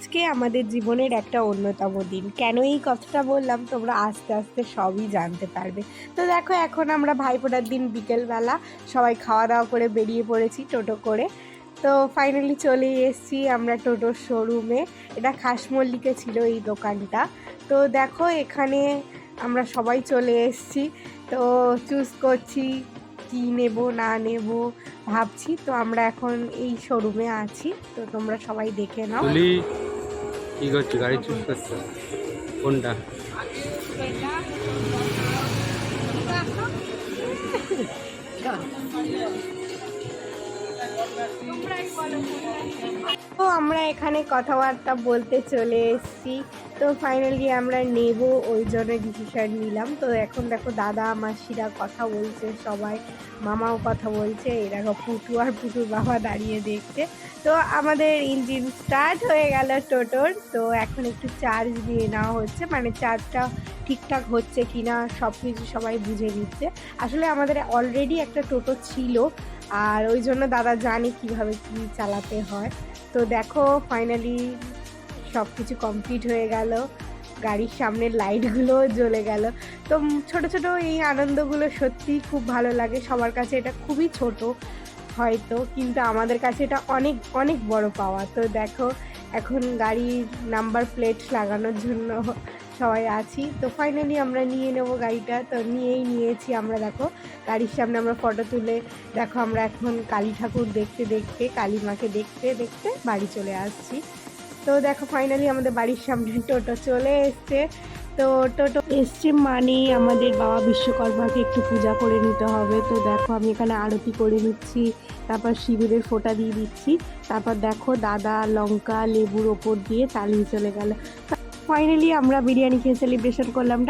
আজকে আমাদের জীবনের একটা অন্যতম দিন। কেন এই কথাটা বললাম? তোমরা আস্তে আস্তে সবই জানতে পারবে। তো দেখো, এখন আমরা ভাইফোঁটার দিন বিকেলবেলা। সবাই খাওয়া দাওয়া করে বেরিয়ে পড়েছি টোটো করে। তো ফাইনালি চলে এসেছি আমরা টোটোর শোরুমে এটা খাসমল্লিকে ছিল এই দোকানটা। তো দেখো, এখানে আমরা সবাই চলে এসেছি। তো চুজ করছি কি নেব না নেব ভাবছি। তো আমরা এখন এই শোরুমে আছি। তো তোমরা সবাই দেখে নাও। তুলি কি করছ গাড়ি চুজ করছ। কোনটা? তো আমরা এখানে কথাবার্তা বলতে চলে এসেছি। তো ফাইনালি আমরা নেব, ওই জন্য ডিসিশন নিলাম। তো এখন দেখো দাদা, মাসিরা কথা বলছে, সবাই মামাও কথা বলছে, এই দেখো পুটু আর পুটুর বাবা দাঁড়িয়ে দেখছে। তো আমাদের ইঞ্জিন স্টার্ট হয়ে গেল টোটোর। তো এখন একটু চার্জ দিয়ে নেওয়া হচ্ছে মানে চার্জটা ঠিকঠাক হচ্ছে কি না সব কিছু সবাই বুঝে নিচ্ছে। আসলে আমাদের অলরেডি একটা টোটো ছিল, আর ওই জন্য দাদা জানে কীভাবে কি চালাতে হয়। তো দেখো ফাইনালি সব কিছু কমপ্লিট হয়ে গেল। গাড়ির সামনের লাইটগুলো জ্বলে গেল। তো ছোট ছোট এই আনন্দগুলো সত্যিই খুব ভালো লাগে। সবার কাছে এটা খুবই ছোট হয়তো, কিন্তু আমাদের কাছে এটা অনেক অনেক বড় পাওয়া। তো দেখো, এখন গাড়ির নাম্বার প্লেট লাগানোর জন্য সবাই আছি। তো ফাইনালি আমরা নিয়ে নেব গাড়িটা। তো নিয়েই নিয়েছি আমরা, দেখো। গাড়ির সামনে আমরা ফটো তুলে, দেখো আমরা এখন কালী ঠাকুর দেখতে দেখতে, কালী মাকে দেখতে দেখতে বাড়ি চলে আসছি। তো দেখো ফাইনালি আমাদের বাড়ির সামনে টোটো চলে এসছে। তো টোটো এসছে মানে আমাদের বাবা বিশ্বকর্মাকে একটু পূজা করে নিতে হবে। তো দেখো আমি এখানে আরতি করে নিচ্ছি, তারপর শিবিরের ফোঁটা দিয়ে দিচ্ছি। তারপর দেখো দাদা লঙ্কা লেবুর ওপর দিয়ে চালিয়ে চলে গেল। ফাইনালি আমরা বিরিয়ানি খেয়ে সেলিব্রেশন করলাম।